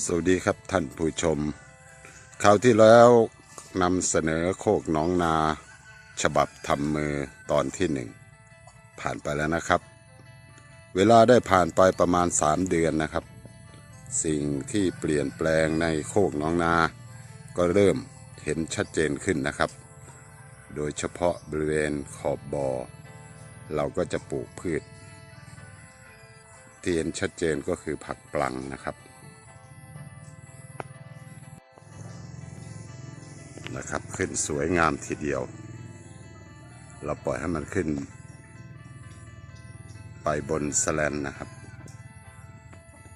สวัสดีครับท่านผู้ชมคราวที่แล้วนำเสนอโคกหนองนา ฉบับทำมือตอนที่หนึ่งผ่านไปแล้วนะครับ เวลาได้ผ่านไปประมาณ 3 เดือนนะครับ สิ่งที่เปลี่ยนแปลงในโคกหนองนา ก็เริ่มเห็นชัดเจนขึ้นนะครับ โดยเฉพาะบริเวณขอบบอ่อเราก็จะปลูกพืชที่เห็นชัดเจนก็คือผักปลังนะครับ นะครับ ขึ้นสวยงามทีเดียว เราปล่อยให้มันขึ้น ไปบนสแลนนะครับ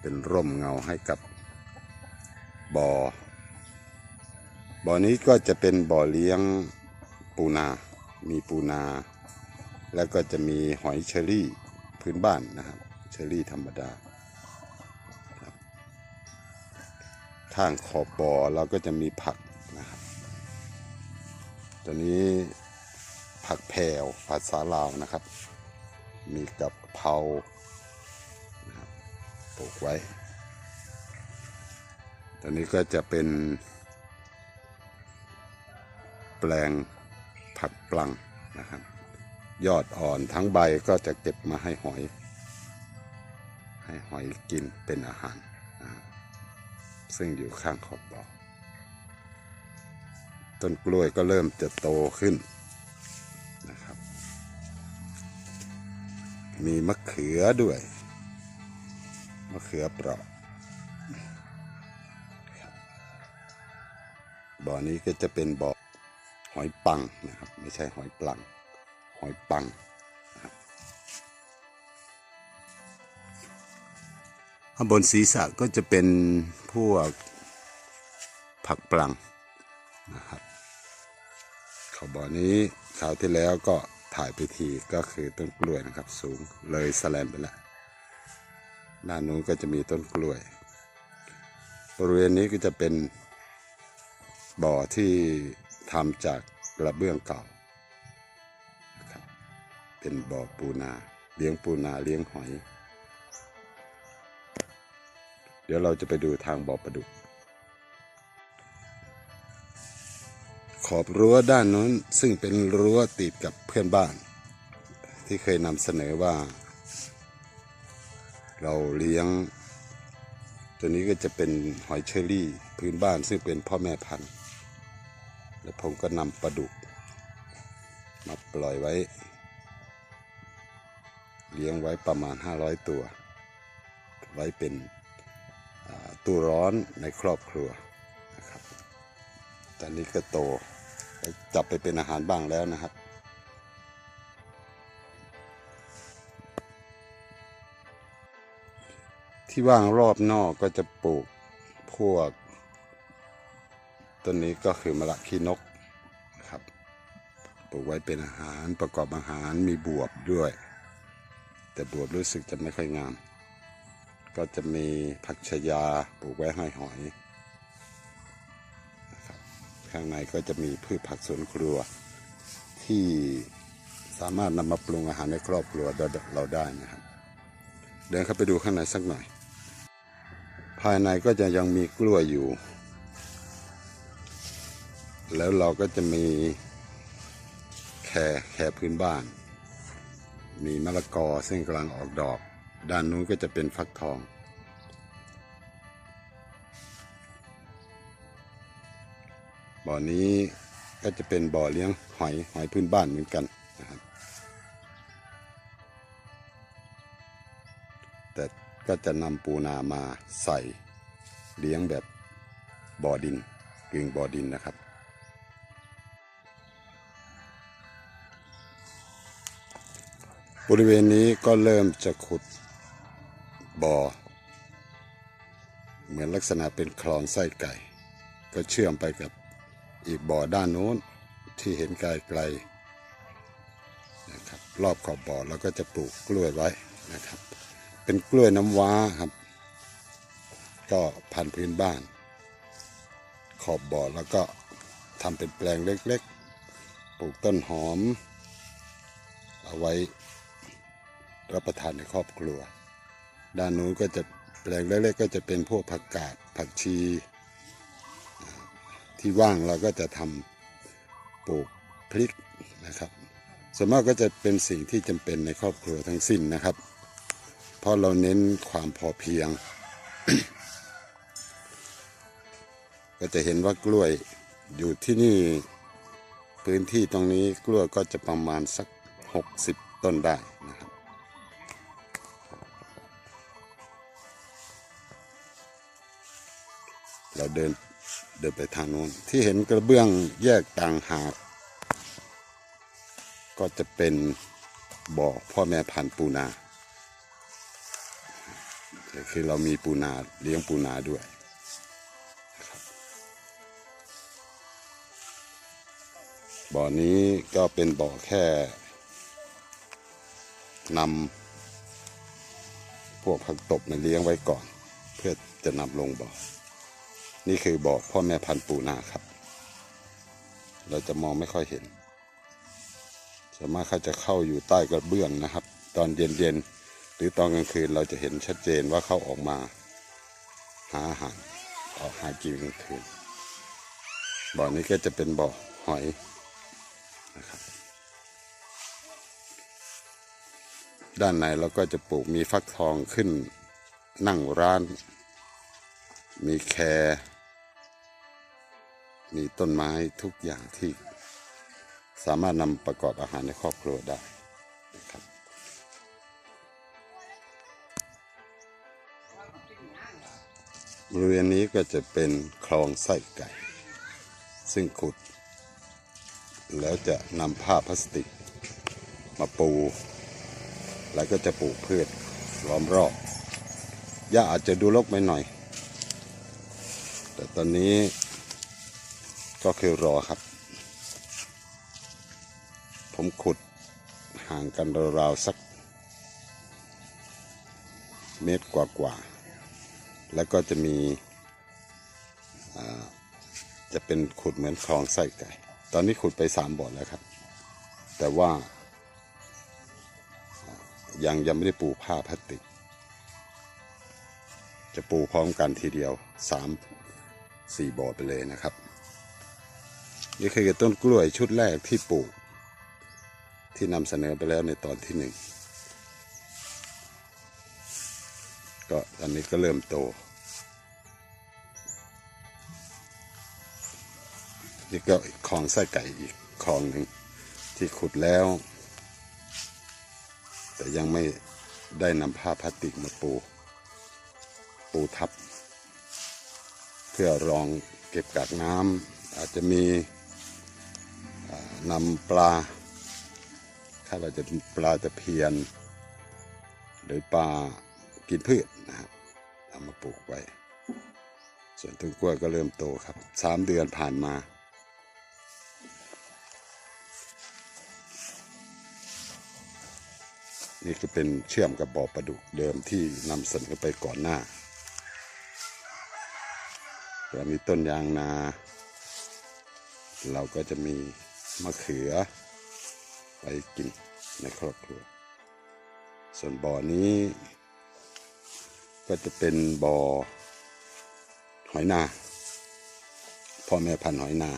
เป็นร่มเงาให้กับบ่อบ่อนี้ก็จะเป็นบ่อเลี้ยงปูนา มีปูนา แล้วก็จะมีหอยเชอรี่พื้นบ้านนะครับ เชอรี่ธรรมดาครับข้างขอบบ่อเราก็จะมีผัก ตัวนี้ผักแพรวภาษาลาวนะครับ มีกับเพราปลูกไว้ตัวนี้ก็จะเป็น แปลงผักปลังนะครับ ยอดอ่อนทั้งใบก็จะเก็บมาให้หอย ให้หอยกินเป็นอาหารนะซึ่งอยู่ข้างขอบบ่อ ต้นกล้วยก็เริ่มจะโตขึ้นนะครับ มีมะเขือด้วย มะเขือเปราะบบ่อนี้ก็จะเป็นบ่อหอยปังนะครับ ไม่ใช่หอยปลัง หอยปังนะครับข้างบนศีรษะก็จะเป็นพวกผักปลังนะครับ ขอบ่อนี้คราวที่แล้วก็ถ่ายไปทีก็คือต้นกล้วยนะครับ สูงเลยสแลนไปแล้วด้านนู้นก็จะมีต้นกล้วย บริเวณนี้ก็จะเป็นบ่อที่ทำจากกระเบื้องเก่า เป็นบ่อปูนา เลี้ยงปูนาเลี้ยงหอย เดี๋ยวเราจะไปดูทางบ่อปลาดุก ขอบรั้วด้านนู้นซึ่งเป็นรั้วติดกับเพื่อนบ้าน ที่เคยนำเสนอว่า เราเลี้ยง ตัวนี้ก็จะเป็นหอยเชอรี่พื้นบ้านซึ่งเป็นพ่อแม่พันธุ์ แล้วผมก็นำปลาดุก มาปล่อยไว้ เลี้ยงไว้ประมาณ 500 ตัว ไว้เป็นตู้ร้อนในครอบครัวนะครับตอนนี้ก็โต จับไปเป็นอาหารบ้างแล้วนะครับ ที่ว่างรอบนอกก็จะปลูกพวกต้นนี้ก็คือมะละขี้นกนะครับ ปลูกไว้เป็นอาหารประกอบอาหารมีบวบด้วย แต่บวบรู้สึกจะไม่ค่อยงาม ก็จะมีผักชยาปลูกไว้ให้หอย ข้างในก็จะมีพืชผักสวนครัว ที่สามารถนำมาปรุงอาหารในครอบครัวเราได้นะครับ เดินเข้าไปดูข้างในสักหน่อย ภายในก็จะยังมีกล้วยอยู่ แล้วเราก็จะมีแครแครพื้นบ้าน มีมะละกอซึ่งกำลังออกดอก ด้านนู้นก็จะเป็นฟักทอง บ่อนี้ก็จะเป็นบ่อเลี้ยงหอยหอยพื้นบ้านเหมือนกันนะครับ แต่ก็จะนำปูนามาใส่เลี้ยงแบบบ่อดินกึ่งบ่อดินนะครับ บริเวณนี้ก็เริ่มจะขุดบ่อ เหมือนลักษณะเป็นคลองไส้ไก่ ก็เชื่อมไปกับ อีกบ่อด้านโน้นที่เห็นไกลๆนะครับรอบขอบบ่อแล้วก็จะปลูกกล้วยไว้นะครับ เป็นกล้วยน้ำว้าครับ ก็พันพื้นบ้าน ขอบบ่อแล้วก็ทำเป็นแปลงเล็กๆ ปลูกต้นหอม เอาไว้รับประทานในครอบครัว ด้านนู้นก็จะแปลงเล็กๆก็จะเป็นพวกผักกาดผักชี ที่ว่างเราก็จะทำปลูกพริกนะครับส่วนมากก็จะเป็นสิ่งที่จำเป็นในครอบครัวทั้งสิ้นนะครับ เพราะเราเน้นความพอเพียง ก็จะเห็นว่ากล้วยอยู่ที่นี่พื้นที่ตรงนี้กล้วยก็จะประมาณสัก 60 ต้นได้นะครับเราเดิน เดินไปทางโน้น ที่เห็นกระเบื้องแยกต่างหาก ก็จะเป็นบ่อพ่อแม่พันธุ์ปูนาคือเรามีปูนาเลี้ยงปูนาด้วยบบ่อนี้ก็เป็นบ่อแค่นำพวกผักตบมาเลี้ยงไว้ก่อน เพื่อจะนำลงบ่อ นี่คือบ่อพ่อแม่พันธุ์ปูนาครับ เราจะมองไม่ค่อยเห็นส่วนมากเขาจะเข้าอยู่ใต้กระเบื้องนะครับ ตอนเย็นๆหรือตอนกลางคืนเราจะเห็นชัดเจนว่าเขาออกมา หาอาหารออกหากินกลางคืนบ่อนี้ก็จะเป็นบ่อหอยนะครับด้านในเราก็จะปลูกมีฟักทองขึ้นนั่งร้าน มีแคร มีต้นไม้ทุกอย่างที่ สามารถนำประกอบอาหารในครอบครัวได้นะครับบริเวณนี้ก็จะเป็นคลองไส้ไก่ ซึ่งขุด แล้วจะนำผ้าพลาสติก มาปู แล้วก็จะปลูกพืชล้อมรอบหญ้าอาจจะดูรกไปหน่อย แต่ตอนนี้ ก็คือรอครับ ผมขุดห่างกันราวๆสัก เมตรกว่าๆ แล้วก็จะมีจะเป็นขุดเหมือนคลองไส้ไก่ ตอนนี้ขุดไปสามบ่อแล้วครับ แต่ว่า ยังยังไม่ได้ปูผ้าพลาสติก จะปูพร้อมกันทีเดียวสามสี่บ่อไปเลยนะครับ นี่คือต้นกล้วยชุดแรกที่ปลูก ที่นำเสนอไปแล้วในตอนที่หนึ่งก็ตอนนี้ก็เริ่มโต นี่ก็คลองไส้ไก่อีกคลองหนึ่งที่ขุดแล้ว แต่ยังไม่ได้นำผ้าพลาสติกมาปู ปูทับ เพื่อรองเก็บกักน้ำอาจจะมี นำปลา ถ้าเราจะเป็นปลาตะเพียน หรือปลากินพืชนะครับเอามาปลูกไว้ ส่วนต้นกล้วยก็เริ่มโตครับสามเดือนผ่านมานี่ก็เป็นเชื่อมกับบ่อปลาดุกเดิมที่นำเสนอไปก่อนหน้าเรามีต้นยางนา เราก็จะมี มะเขือไว้กินในครอบครัว ส่วนบ่อนี้ ก็จะเป็นบ่อหอยนาพ่อแม่พันธุ์หอยนา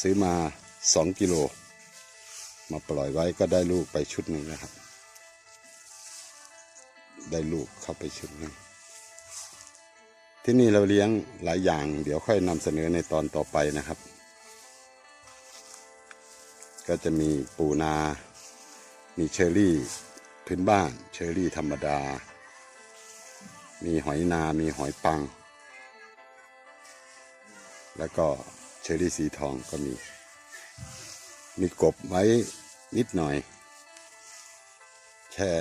ซื้อมาสองกิโล มาปล่อยไว้ก็ได้ลูกไปชุดหนึ่งนะครับ ได้ลูกเข้าไปชุดหนึ่งที่นี่เราเลี้ยงหลายอย่าง เดี๋ยวค่อยนำเสนอในตอนต่อไปนะครับ ก็จะมีปูนา มีเชอรี่พื้นบ้าน เชอรี่ธรรมดา มีหอยนา มีหอยปัง แล้วก็เชอรี่สีทองก็มี มีกบไว้นิดหน่อย แค่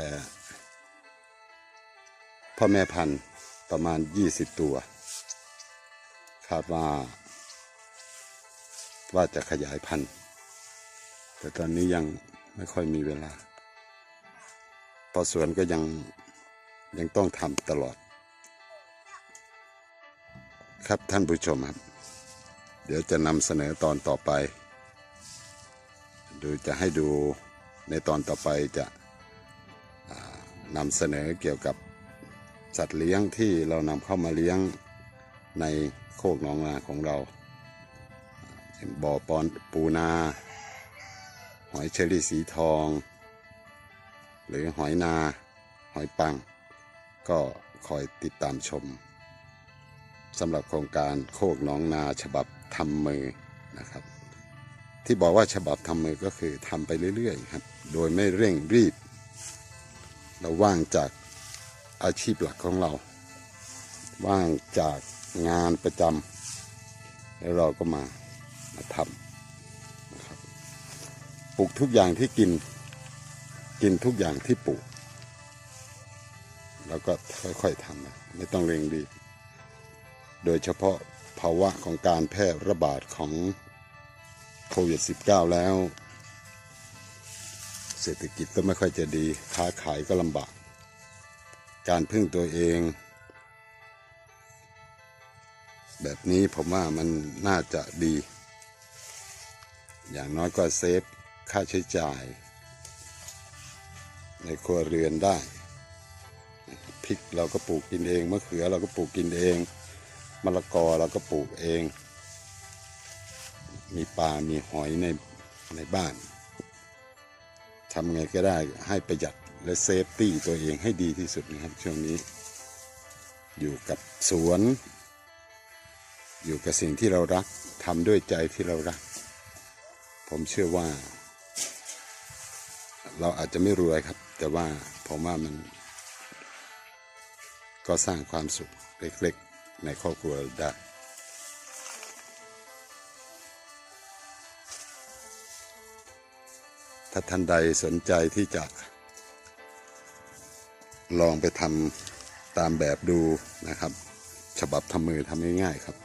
พ่อแม่พันธุ์ประมาณ 20 ตัว คาดว่าว่าจะขยายพันธุ์ แต่ตอนนี้ยังไม่ค่อยมีเวลาเพราะสวนก็ยังยังต้องทำตลอด ครับท่านผู้ชมครับ เดี๋ยวจะนำเสนอตอนต่อไป โดยจะให้ดูในตอนต่อไปจะนำเสนอเกี่ยวกับสัตว์เลี้ยงที่เรานำเข้ามาเลี้ยงในโคกหนองนาของเราเช่นบ่อปอนปูนา หอยเชอรี่สีทอง หรือหอยนา หอยปัง ก็คอยติดตามชมสำหรับโครงการโคกหนองนาฉบับทำมือนะครับ ที่บอกว่าฉบับทำมือก็คือทำไปเรื่อยๆครับ โดยไม่เร่งรีบ เราว่างจากอาชีพหลักของเรา ว่างจากงานประจำแล้วเราก็มามาทำ ปลูกทุกอย่างที่กิน กินทุกอย่างที่ปลูก แล้วก็ค่อยๆทำนะไม่ต้องเร่งรีบ โดยเฉพาะภาวะของการแพร่ระบาดของโควิด -19 แล้ว เศรษฐกิจก็ไม่ค่อยจะดี ค้าขายก็ลำบาก การพึ่งตัวเอง แบบนี้ผมว่ามันน่าจะดี อย่างน้อยก็เซฟ ค่าใช้จ่าย ในครัวเรือนได้พริกเราก็ปลูกกินเองมะเขือเราก็ปลูกกินเองมะละกอเราก็ปลูกเอง มีปลา มีหอยในในบ้านทำไงก็ได้ให้ประหยัดและเซฟตี้ตัวเองให้ดีที่สุดนะครับช่วงนี้ อยู่กับสวน อยู่กับสิ่งที่เรารักทำด้วยใจที่เรารัก ผมเชื่อว่า เราอาจจะไม่รวยครับ แต่ว่าผมว่ามัน ก็สร้างความสุขเล็กๆ ในครอบครัวได้ถ้าท่านใดสนใจที่จะ ลองไปทำตามแบบดูนะครับ ฉบับทำมือทำง่ายๆครับ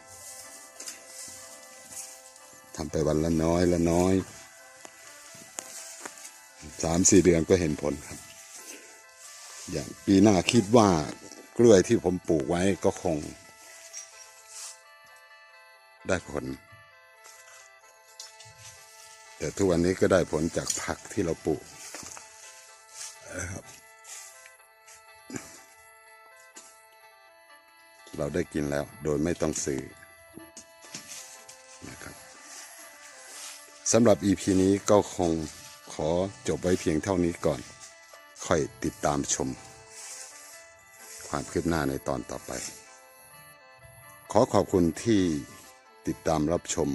ทำไปวันละน้อยละน้อย สามสี่เดือนก็เห็นผลครับ อย่างปีหน้าคิดว่ากล้วยที่ผมปลูกไว้ก็คง ได้ผล แต่ทุกวันนี้ก็ได้ผลจากผักที่เราปลูกนะครับเราได้กินแล้วโดยไม่ต้องซื้อนะครับสำหรับ EP นี้ก็คง ขอจบไว้เพียงเท่านี้ก่อน ค่อยติดตามชม ความคืบหน้าในตอนต่อไป ขอขอบคุณที่ติดตามรับชม